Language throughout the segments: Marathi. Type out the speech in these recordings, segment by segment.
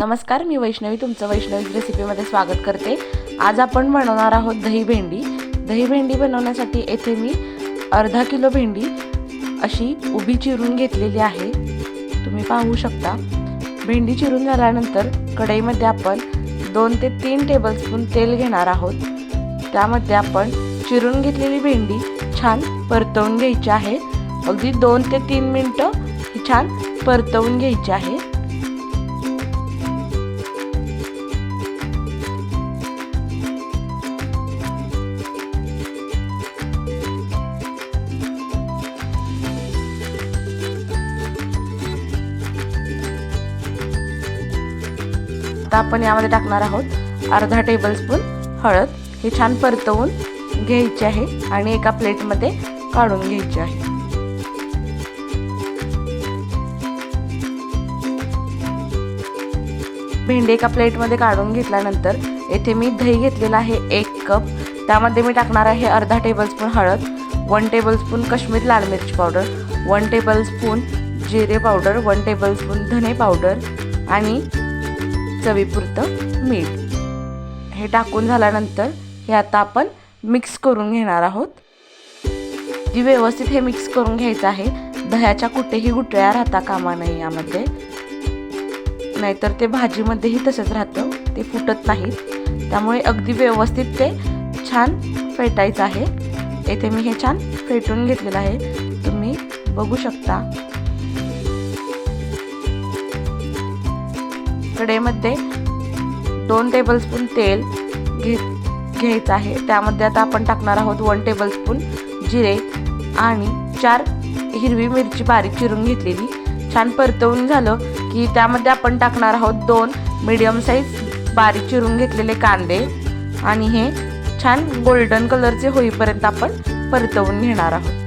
नमस्कार मी वैष्णवी तुमचं वैष्णवी रेसिपीमध्ये स्वागत करते. आज आपण बनवणार आहोत दही भेंडी. दही भेंडी बनवण्यासाठी येथे मी अर्धा किलो भेंडी अशी उभी चिरून घेतलेली आहे. तुम्ही पाहू शकता. भेंडी चिरून झाल्यानंतर कढईमध्ये आपण दोन ते तीन टेबलस्पून तेल घेणार आहोत. त्यामध्ये आपण चिरून घेतलेली भेंडी छान परतवून घ्यायची आहे. अगदी दोन ते तीन मिनटं ही छान परतवून घ्यायची आहे. आता आपण यामध्ये टाकणार आहोत अर्धा टेबलस्पून हळद. हे छान परतवून घ्यायची आहे आणि एका प्लेटमध्ये काढून घ्यायची आहे. भेंडी एका प्लेटमध्ये काढून घेतल्यानंतर येथे मी दही घेतलेला आहे एक कप त्यामध्ये मी टाकणार आहे अर्धा टेबलस्पून हळद वन टेबलस्पून काश्मीर लाल मिरची पावडर वन टेबलस्पून जिरे पावडर वन टेबलस्पून धने पावडर आणि चवीपुरतं मीठ. हे टाकून झाल्यानंतर हे आता आपण मिक्स करून घेणार आहोत. जी व्यवस्थित हे मिक्स करून घ्यायचं आहे दह्याच्या कुठेही गुटळ्या राहता कामा नाही यामध्ये. नाहीतर ते भाजीमध्येही तसंच राहतं ते फुटत नाहीत. त्यामुळे अगदी व्यवस्थित ते छान फेटायचं आहे. येथे मी हे छान फेटून घेतलेलं आहे. तुम्ही बघू शकता. कढईमध्ये दोन टेबलस्पून तेल घे घ्यायचं आहे. त्यामध्ये आता आपण टाकणार आहोत वन टेबलस्पून जिरे आणि चार हिरवी मिरची बारीक चिरून घेतलेली. छान परतवून झालं की त्यामध्ये आपण टाकणार आहोत दोन मीडियम साईज बारीक चिरून घेतलेले कांदे. आणि हे छान गोल्डन कलरचे होईपर्यंत आपण परतवून घेणार आहोत.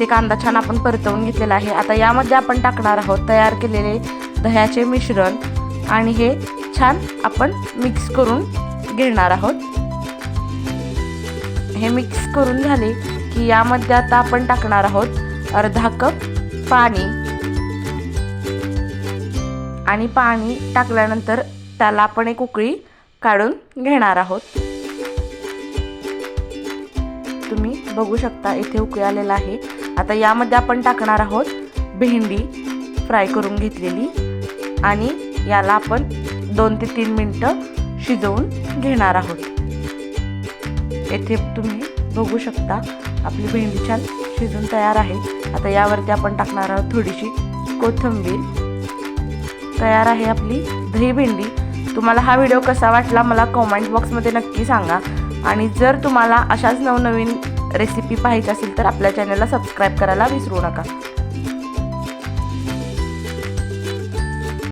इथे कांदा छान आपण परतवून घेतलेला आहे. आता यामध्ये आपण टाकणार आहोत तयार केलेले दह्याचे मिश्रण आणि हे छान आपण मिक्स करून घेणार आहोत. हे मिक्स करून झाले की यामध्ये आता आपण टाकणार आहोत अर्धा कप पाणी. आणि पाणी टाकल्यानंतर त्याला आपण एक उकळी काढून घेणार आहोत. तुम्ही बघू शकता इथे उकळी आलेला आहे. आता यामध्ये आपण टाकणार आहोत भेंडी फ्राय करून घेतलेली. आणि याला आपण दोन ते तीन मिनटं शिजवून घेणार आहोत. येथे तुम्ही बघू शकता आपली भेंडी छान शिजून तयार आहे. आता यावरती आपण टाकणार आहोत थोडीशी कोथिंबीर. तयार आहे आपली दही भेंडी. तुम्हाला हा व्हिडिओ कसा वाटला मला कॉमेंट बॉक्समध्ये नक्की सांगा. आणि जर तुम्हाला अशाच नवनवीन रेसिपी पाहायची असेल तर आपल्या चॅनलला सबस्क्राईब करायला विसरू नका.